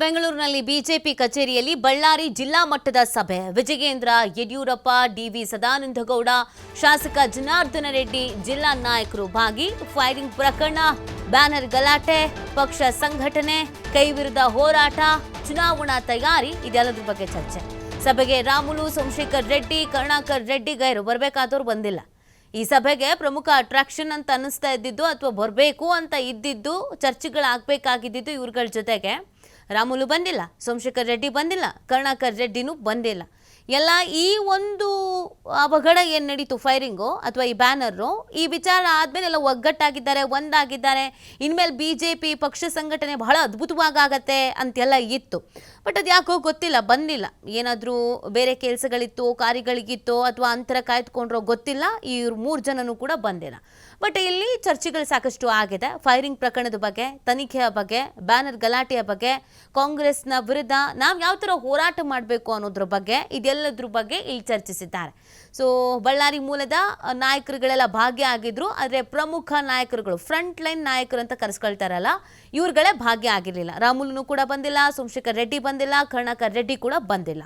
ಬೆಂಗಳೂರಿನಲ್ಲಿ ಬಿಜೆಪಿ ಕಚೇರಿಯಲ್ಲಿ ಬಳ್ಳಾರಿ ಜಿಲ್ಲಾ ಮಟ್ಟದ ಸಭೆ. ವಿಜಯೇಂದ್ರ, ಯಡಿಯೂರಪ್ಪ, ಡಿವಿ ಸದಾನಂದಗೌಡ, ಶಾಸಕ ಜನಾರ್ದನ ರೆಡ್ಡಿ, ಜಿಲ್ಲಾ ನಾಯಕರು ಭಾಗಿ ಫೈರಿಂಗ್ ಪ್ರಕರಣ, ಬ್ಯಾನರ್ ಗಲಾಟೆ, ಪಕ್ಷ ಸಂಘಟನೆ, ಕೈ ವಿರುದ್ಧ ಹೋರಾಟ, ಚುನಾವಣಾ ತಯಾರಿ ಇದೆಲ್ಲದ್ರ ಬಗ್ಗೆ ಚರ್ಚೆ. ಸಭೆಗೆ ರಾಮುಲು, ಸೋಮಶೇಖರ್ ರೆಡ್ಡಿ, ಕರುಣಾಕರ್ ರೆಡ್ಡಿ ಗೈರು ಬರಬೇಕಾದವರು ಬಂದಿಲ್ಲ. ಈ ಸಭೆಗೆ ಪ್ರಮುಖ ಅಟ್ರಾಕ್ಷನ್ ಅಂತ ಅನ್ನಿಸ್ತಾ ಇದ್ದಿದ್ದು ಅಥವಾ ಬರಬೇಕು ಅಂತ ಇದ್ದಿದ್ದು ಚರ್ಚೆಗಳಾಗಬೇಕಾಗಿದ್ದು ಇವ್ರಗಳ ಜೊತೆಗೆ. ರಾಮುಲು ಬಂದಿಲ್ಲ, ಸೋಮಶೇಖರ್ ರೆಡ್ಡಿ ಬಂದಿಲ್ಲ, ಕರುಣಾಕರ್ ರೆಡ್ಡಿನೂ ಬಂದಿಲ್ಲ. ಎಲ್ಲ ಈ ಒಂದು ಅವಘಡ ಏನು ನಡೀತು ಫೈರಿಂಗು ಅಥವಾ ಈ ಬ್ಯಾನರು ಈ ವಿಚಾರ ಆದಮೇಲೆ ಎಲ್ಲ ಒಗ್ಗಟ್ಟಾಗಿದ್ದಾರೆ, ಒಂದಾಗಿದ್ದಾರೆ. ಇನ್ಮೇಲೆ ಬಿ ಜೆ ಪಿ ಪಕ್ಷ ಸಂಘಟನೆ ಬಹಳ ಅದ್ಭುತವಾಗಿ ಆಗತ್ತೆ ಅಂತೆಲ್ಲ ಇತ್ತು. ಬಟ್ ಅದು ಯಾಕೋ ಗೊತ್ತಿಲ್ಲ, ಬಂದಿಲ್ಲ. ಏನಾದರೂ ಬೇರೆ ಕೆಲಸಗಳಿತ್ತು, ಕಾರ್ಯಗಳಿಗಿತ್ತು ಅಥವಾ ಅಂತರ ಕಾಯ್ದುಕೊಂಡ್ರೋ ಗೊತ್ತಿಲ್ಲ. ಇವ್ರು ಮೂರು ಜನನೂ ಕೂಡ ಬಂದಿಲ್ಲ. ಬಟ್ ಇಲ್ಲಿ ಚರ್ಚೆಗಳು ಸಾಕಷ್ಟು ಆಗಿದೆ. ಫೈರಿಂಗ್ ಪ್ರಕರಣದ ಬಗ್ಗೆ, ತನಿಖೆಯ ಬಗ್ಗೆ, ಬ್ಯಾನರ್ ಗಲಾಟೆಯ ಬಗ್ಗೆ, ಕಾಂಗ್ರೆಸ್ನ ವಿರುದ್ಧ ನಾವು ಯಾವ ಥರ ಹೋರಾಟ ಮಾಡಬೇಕು ಅನ್ನೋದ್ರ ಬಗ್ಗೆ ಇದೆಲ್ಲದ್ರ ಬಗ್ಗೆ ಇಲ್ಲಿ ಚರ್ಚಿಸಿದ್ದಾರೆ. ಸೊ ಬಳ್ಳಾರಿ ಮೂಲದ ನಾಯಕರುಗಳೆಲ್ಲ ಭಾಗ್ಯ ಆಗಿದ್ರು, ಆದರೆ ಪ್ರಮುಖ ನಾಯಕರುಗಳು ಫ್ರಂಟ್ ಲೈನ್ ನಾಯಕರು ಅಂತ ಕರೆಸ್ಕೊಳ್ತಾರಲ್ಲ, ಇವ್ರುಗಳೇ ಭಾಗ್ಯ ಆಗಿರಲಿಲ್ಲ. ರಾಮುಲುನು ಕೂಡ ಬಂದಿಲ್ಲ, ಸೋಮಶೇಖರ್ ರೆಡ್ಡಿ ಬಂದಿಲ್ಲ, ಕರ್ಣಾಕರ್ ರೆಡ್ಡಿ ಕೂಡ ಬಂದಿಲ್ಲ.